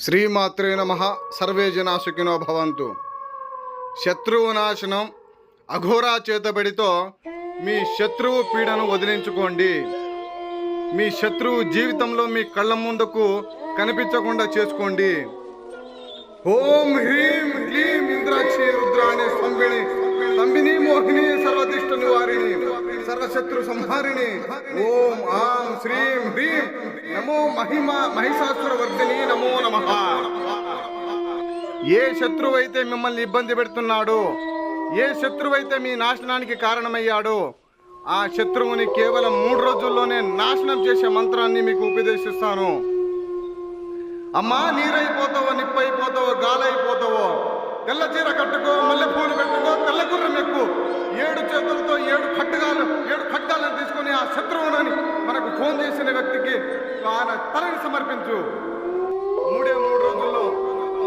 శ్రీమాత్రే నమ. సర్వే జనా భవంతు. శత్రువు నాశనం అఘోరా చేతబడితో మీ శత్రువు పీడను వదిలించుకోండి. మీ శత్రువు జీవితంలో మీ కళ్ళ ముందుకు కనిపించకుండా చేసుకోండి. ఓం హ్రీం క్లీం ఇంద్రాక్షి రుద్రాణి సర్వశత్రు సంహారిణి. ఓం ఆం శ్రీం హ్రీం. నమో మహిమ మహిషాసుర వర్ధిని నమో నమ. ఏ శత్రువు అయితే మిమ్మల్ని ఇబ్బంది పెడుతున్నాడు ఏ శత్రువు అయితే మీ నాశనానికి కారణమయ్యాడో ఆ శత్రువుని కేవలం మూడు రోజుల్లోనే నాశనం చేసే మంత్రాన్ని మీకు ఉపదేశిస్తాను. అమ్మా నీరైపోతావో నిప్పైపోతావో గాలైపోతావో తెల్ల చీర కట్టుకో మల్లె పూలు పెట్టుకో ఆయన తలని సమర్పించు. మూడే మూడు రోజుల్లో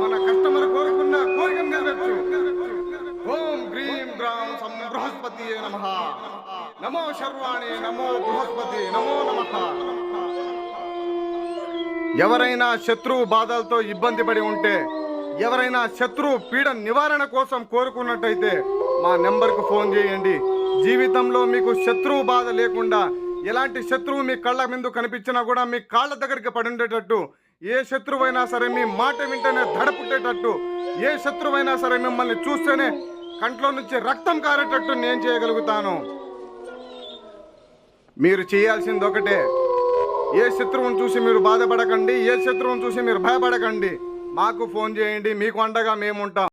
మన కస్టమర్ కోరుకున్న కోరిక నెరవేర్చు. ఓం గ్రీం గ్రాం సం బృహస్పతి నమ. నమో శర్వాణి నమో బృహస్పతి నమో నమ. ఎవరైనా శత్రువు బాధలతో ఇబ్బంది పడి ఉంటే ఎవరైనా శత్రువు పీడ నివారణ కోసం కోరుకున్నట్టయితే మా నెంబర్కు ఫోన్ చేయండి. జీవితంలో మీకు శత్రువు బాధ లేకుండా ఎలాంటి శత్రువు మీ కళ్ళ ముందు కనిపించినా కూడా మీ కాళ్ళ దగ్గరికి పడి ఉండేటట్టు ఏ శత్రువైనా సరే మీ మాట వింటేనే దడపుట్టేటట్టు ఏ శత్రువైనా సరే మిమ్మల్ని చూస్తేనే కంట్లో నుంచి రక్తం కారేటట్టు నేను చేయగలుగుతాను. మీరు చేయాల్సింది ఒకటే ఏ శత్రువును చూసి మీరు బాధపడకండి ఏ శత్రువును చూసి మీరు భయపడకండి. మాకు ఫోన్ చేయండి మీకు అండగా మేము ఉంటాం.